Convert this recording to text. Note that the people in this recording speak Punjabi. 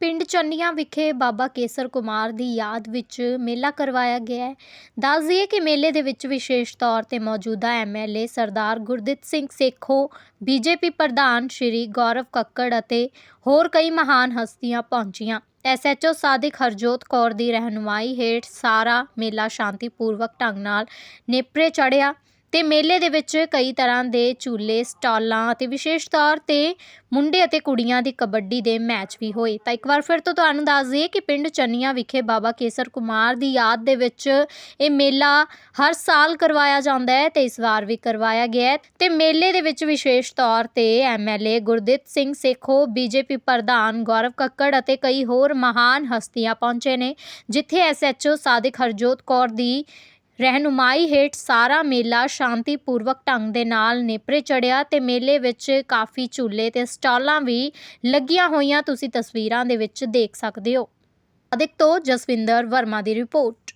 ਪਿੰਡ ਚੰਨੀਆਂ ਵਿਖੇ ਬਾਬਾ ਕੇਸਰ ਕੁਮਾਰ ਦੀ ਯਾਦ ਵਿੱਚ ਮੇਲਾ ਕਰਵਾਇਆ ਗਿਆ ਹੈ। ਦੱਸ ਦਈਏ ਕਿ ਮੇਲੇ ਦੇ ਵਿੱਚ ਵਿਸ਼ੇਸ਼ ਤੌਰ ਤੇ ਮੌਜੂਦਾ ਐਮਐਲਏ ਸਰਦਾਰ ਗੁਰਦਿੱਤ ਸਿੰਘ ਸੇਖੋ ਬੀਜੇਪੀ ਪ੍ਰਧਾਨ ਸ਼੍ਰੀ ਗੌਰਵ ਕੱਕੜ ਅਤੇ ਹੋਰ ਕਈ ਮਹਾਨ ਹਸਤੀਆਂ ਪਹੁੰਚੀਆਂ। ਐਸਐਚਓ ਸਾਦਿਕ ਹਰਜੋਤ ਕੌਰ ਦੀ ਰਹਿਨੁਮਾਈ ਹੇਠ ਸਾਰਾ ਮੇਲਾ ਸ਼ਾਂਤੀਪੂਰਵਕ ਢੰਗ ਨਾਲ ਨੇਪਰੇ ਚੜ੍ਹਿਆ। ਤੇ ਮੇਲੇ ਦੇ ਵਿੱਚ ਕਈ ਤਰ੍ਹਾਂ ਦੇ ਝੂਲੇ, ਸਟਾਲਾਂ ਅਤੇ ਵਿਸ਼ੇਸ਼ ਤੌਰ ਤੇ ਮੁੰਡੇ ਅਤੇ ਕੁੜੀਆਂ ਦੀ ਕਬੱਡੀ ਦੇ ਮੈਚ ਵੀ ਹੋਏ। ਤਾਂ ਇੱਕ ਵਾਰ ਫਿਰ ਤੋਂ ਤੁਹਾਨੂੰ ਦੱਸ ਦਈਏ ਕਿ ਪਿੰਡ ਚੰਨੀਆਂ ਵਿਖੇ ਬਾਬਾ ਕੇਸਰ ਕੁਮਾਰ ਦੀ ਯਾਦ ਦੇ ਵਿੱਚ ਇਹ ਮੇਲਾ ਹਰ ਸਾਲ ਕਰਵਾਇਆ ਜਾਂਦਾ ਹੈ ਤੇ ਇਸ ਵਾਰ ਵੀ ਕਰਵਾਇਆ ਗਿਆ ਹੈ। ਤੇ ਮੇਲੇ ਦੇ ਵਿੱਚ ਵਿਸ਼ੇਸ਼ ਤੌਰ ਤੇ ਐਮਐਲਏ ਗੁਰਦਿੱਤ ਸਿੰਘ ਸੇਖੋ ਬੀਜੇਪੀ ਪ੍ਰਧਾਨ ਗੌਰਵ ਕੱਕੜ ਅਤੇ ਕਈ ਹੋਰ ਮਹਾਨ ਹਸਤੀਆਂ ਪਹੁੰਚੇ ਨੇ, ਜਿੱਥੇ ਐਸਐਚਓ ਸਾਦਿਕ ਹਰਜੋਤ ਕੌਰ ਦੀ ਰਹਿਨੁਮਾਈ ਹੇਠ ਸਾਰਾ ਮੇਲਾ ਸ਼ਾਂਤੀਪੂਰਵਕ ਢੰਗ ਦੇ ਨਾਲ ਨੇਪਰੇ ਚੜਿਆ ਤੇ ਮੇਲੇ ਵਿੱਚ ਕਾਫੀ ਝੂਲੇ ਤੇ ਸਟਾਲਾਂ ਵੀ ਲੱਗੀਆਂ ਹੋਈਆਂ, ਤੁਸੀਂ ਤਸਵੀਰਾਂ ਦੇ ਵਿੱਚ ਦੇਖ ਸਕਦੇ ਹੋ। ਅਧਿਕ ਤੋਂ ਜਸਵਿੰਦਰ ਵਰਮਾ ਦੀ ਰਿਪੋਰਟ।